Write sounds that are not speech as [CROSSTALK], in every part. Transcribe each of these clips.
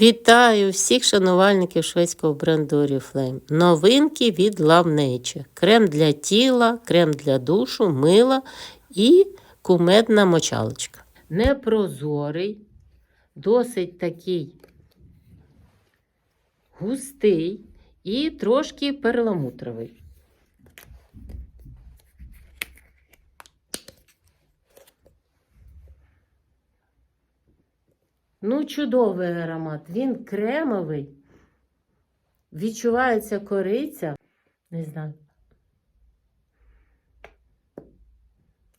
Вітаю всіх шанувальників шведського бренду Oriflame. Новинки від Love Nature. Крем для тіла, крем для душу, мила і кумедна мочалочка. Непрозорий, досить такий густий і трошки перламутровий. Ну, чудовий аромат. Він кремовий. Відчувається кориця. Не знаю.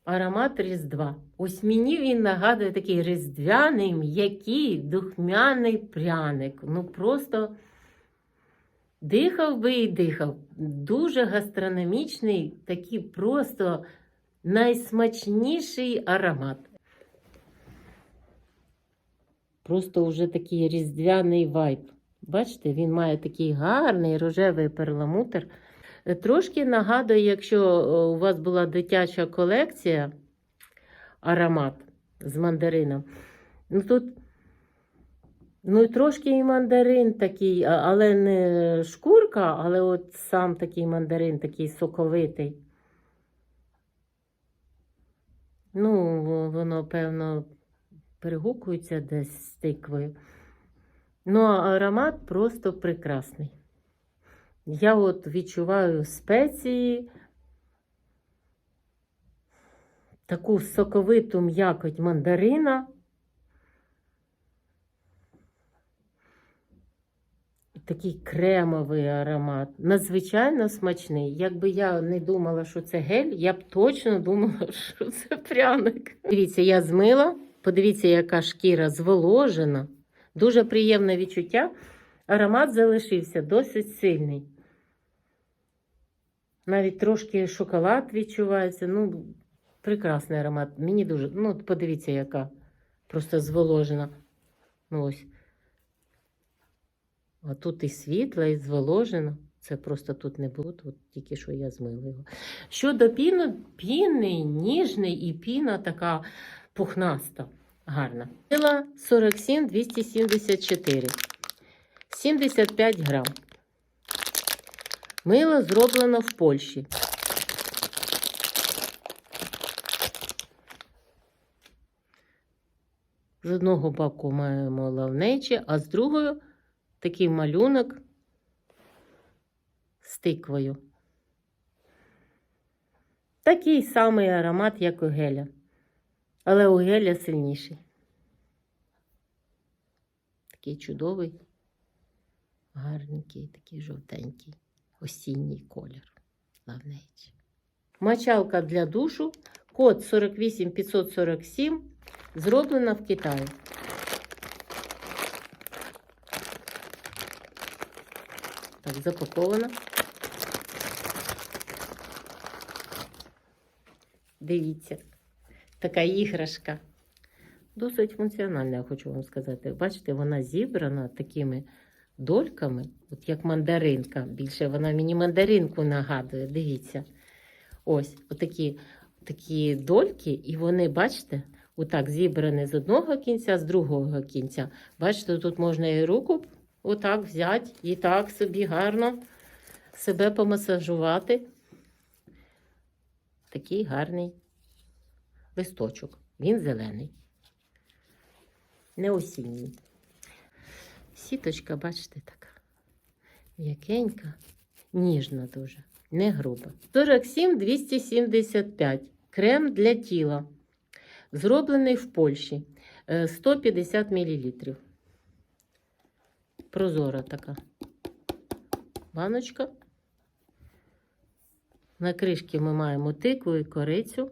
Аромат Різдва. Ось мені він нагадує такий різдвяний, м'який, духмяний пряник. Ну просто дихав би і дихав. Дуже гастрономічний, такий просто найсмачніший аромат. Просто вже такий різдвяний вайб. Бачите, він має такий гарний рожевий перламутр. Е, Трошки нагадує, якщо е, у вас була дитяча колекція аромат з мандарином. Ну тут ну, трошки і мандарин такий, але не шкурка, але от сам такий мандарин, такий соковитий. Ну, воно, певно, перегукується десь з тиквою. Ну, а аромат просто прекрасний. Я от відчуваю спеції, таку соковиту м'якоть мандарина. Такий кремовий аромат. Надзвичайно смачний. Якби я не думала, що це гель, я б точно думала, [LAUGHS] що це пряник. Дивіться, я змила. Подивіться, яка шкіра зволожена. Дуже приємне відчуття. Аромат залишився досить сильний. Навіть трошки шоколад відчувається. Ну, прекрасний аромат. Мені дуже. Ну, подивіться, яка просто зволожена. Ну, ось. А тут і світла, і зволожена. Це просто тут не було, тут тільки що я змила його. Щодо піну, пінний, ніжний і піна така пухнаста, гарна. Мила 47 274. 75 грам. Мило зроблено в Польщі. З одного боку маємо лавнечі, а з другого такий малюнок з тиквою. Такий самий аромат, як у геля. Але у геля сильніший. Такий чудовий, гарненький, такий жовтенький, осінній колір. Лавнечі. Мочалка для душу. Код 48547 зроблена в Китаї. Так, запакована. Дивіться, така іграшка. Досить функціональна, я хочу вам сказати. Бачите, вона зібрана такими дольками, от як мандаринка. Більше вона мені мандаринку нагадує. Дивіться. Ось отакі такі дольки, і вони, бачите, отак зібрані з одного кінця, з другого кінця. Бачите, тут можна і руку отак взяти, і так собі гарно себе помасажувати. Такий гарний листочок. Він зелений. Не осінній. Сіточка, бачите, така. М'якенька, ніжна дуже, не груба. 47 275. Крем для тіла. Зроблений в Польщі. Е, 150 мл. Прозора така. Баночка. На кришці ми маємо тикву і корицю.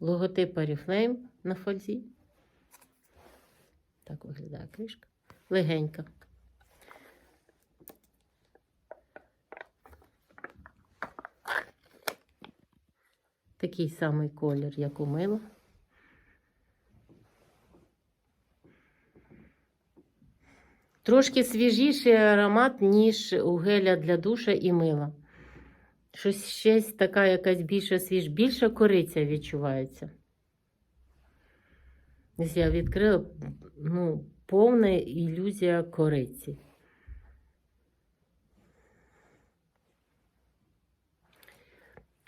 Логотип Oriflame на фользі. Так виглядає кришка. Легенька. Такий самий колір, як у мила. Трошки свіжіший аромат, ніж у геля для душа і мила. Щось щось така якась більша свіж, більша кориця відчувається. Ось я відкрила ну, повна ілюзія кориці.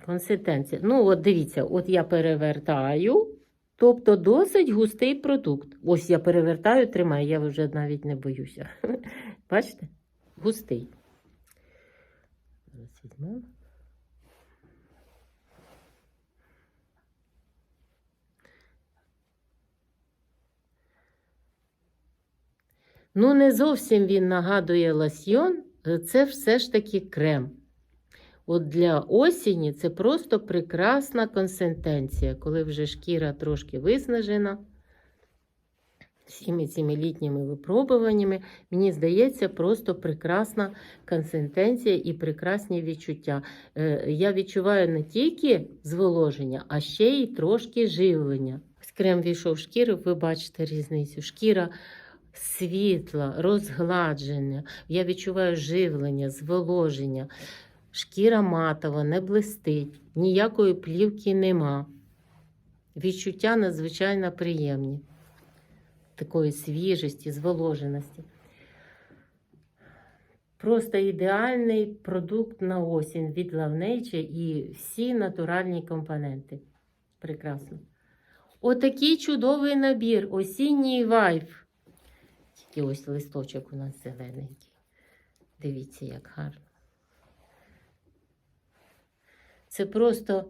Консистенція. Ну, от дивіться, от я перевертаю, тобто досить густий продукт. Ось я перевертаю, тримаю, я вже навіть не боюся. [LAUGHS] Бачите? Густий. Зараз візьмемо. Ну, не зовсім він нагадує лосьйон, е, це все ж таки крем. От для осені це просто прекрасна консистенція, коли вже шкіра трошки виснажена. Всіми цими літніми випробуваннями, мені здається, просто прекрасна консистенція і прекрасні відчуття. Е, Я відчуваю не тільки зволоження, а ще й трошки живлення. Крем війшов в шкіру, ви бачите різницю. Шкіра світла, розгладження. Я відчуваю живлення, зволоження. Шкіра матова, не блистить, ніякої плівки нема. Відчуття надзвичайно приємні. Такої свіжості, зволоженості. Просто ідеальний продукт на осінь від Love і всі натуральні компоненти. Прекрасно. Отакий чудовий набір, осінній вайб. Тільки ось листочок у нас зелененький. Дивіться, як гарно. Це просто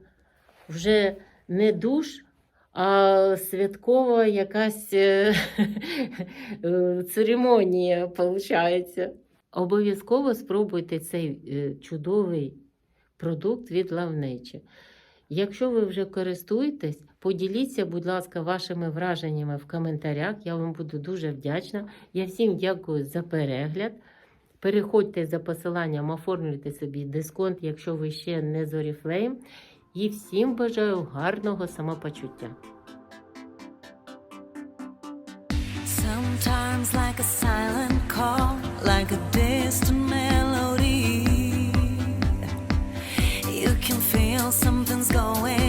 вже не душ, а святкова якась е, [LAUGHS] церемонія, виходить. Обов'язково спробуйте цей е, чудовий продукт від Nature. Якщо ви вже користуєтесь, поділіться, будь ласка, вашими враженнями в коментарях. Я вам буду дуже вдячна. Я всім дякую за перегляд. Переходьте за посиланням, оформлюйте собі дисконт, якщо ви ще не з Oriflame. І всім бажаю гарного самопочуття. Sometimes, like a sun's going